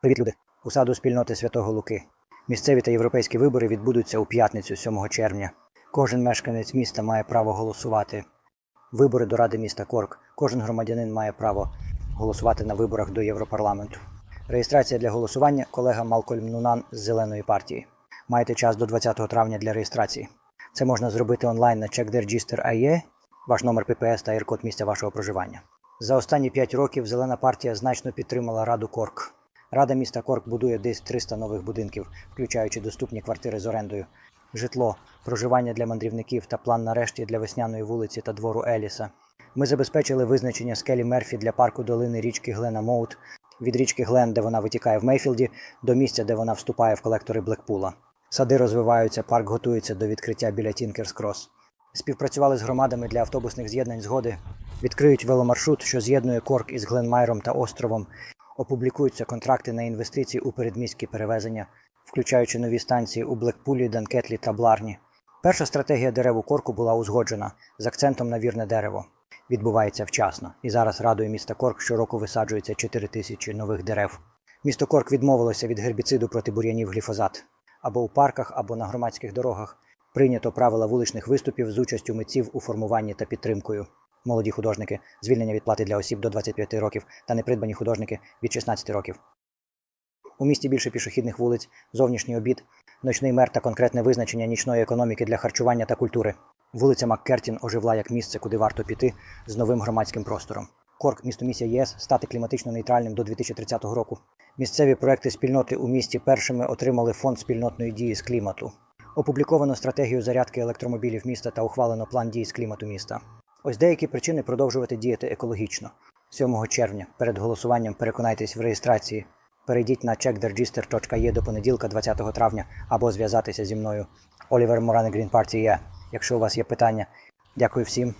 Привіт, люди! У саду спільноти Святого Луки. Місцеві та європейські вибори відбудуться у п'ятницю, 7 червня. Кожен мешканець міста має право голосувати. Вибори до Ради міста Корк. Кожен громадянин має право голосувати на виборах до Європарламенту. Реєстрація для голосування колега Малкольм Нунан з Зеленої партії. Маєте час до 20 травня для реєстрації. Це можна зробити онлайн на checktheregister.ie, ваш номер ППС та ір-код місця вашого проживання. За останні 5 років Зелена партія значно підтримала Раду Корк. Рада міста Корк будує десь 300 нових будинків, включаючи доступні квартири з орендою, житло, проживання для мандрівників та план нарешті для весняної вулиці та двору Еліса. Ми забезпечили визначення скелі Мерфі для парку долини річки Глена Моут від річки Глен, де вона витікає в Мейфілді, до місця, де вона вступає в колектори Блекпула. Сади розвиваються, парк готується до відкриття біля Тінкерс Крос. Співпрацювали з громадами для автобусних з'єднань згоди, відкриють веломаршрут, що з'єднує Корк із Гленмайром та островом. Опублікуються контракти на інвестиції у передміські перевезення, включаючи нові станції у Блекпулі, Данкетлі та Бларні. Перша стратегія дерев у Корку була узгоджена з акцентом на вірне дерево. Відбувається вчасно, і зараз радує міста Корк щороку висаджується 4 тисячі нових дерев. Місто Корк відмовилося від гербіциду проти бур'янів гліфозат. Або у парках, або на громадських дорогах прийнято правила вуличних виступів з участю митців у формуванні та підтримкою. Молоді художники, звільнення від плати для осіб до 25 років та непридбані художники від 16 років. У місті більше пішохідних вулиць, зовнішній обід, ночний мер та конкретне визначення нічної економіки для харчування та культури. Вулиця Маккертін оживла як місце, куди варто піти з новим громадським простором. Корк, місто місія ЄС, стати кліматично нейтральним до 2030 року. Місцеві проекти спільноти у місті першими отримали фонд спільнотної дії з клімату. Опубліковано стратегію зарядки електромобілів міста та ухвалено план дій з клімату міста. Ось деякі причини продовжувати діяти екологічно. 7 червня перед голосуванням переконайтесь в реєстрації. Перейдіть на checkdergister.ie до понеділка 20 травня або зв'язатися зі мною. Олівер Моране Грін Партія. Якщо у вас є питання, дякую всім.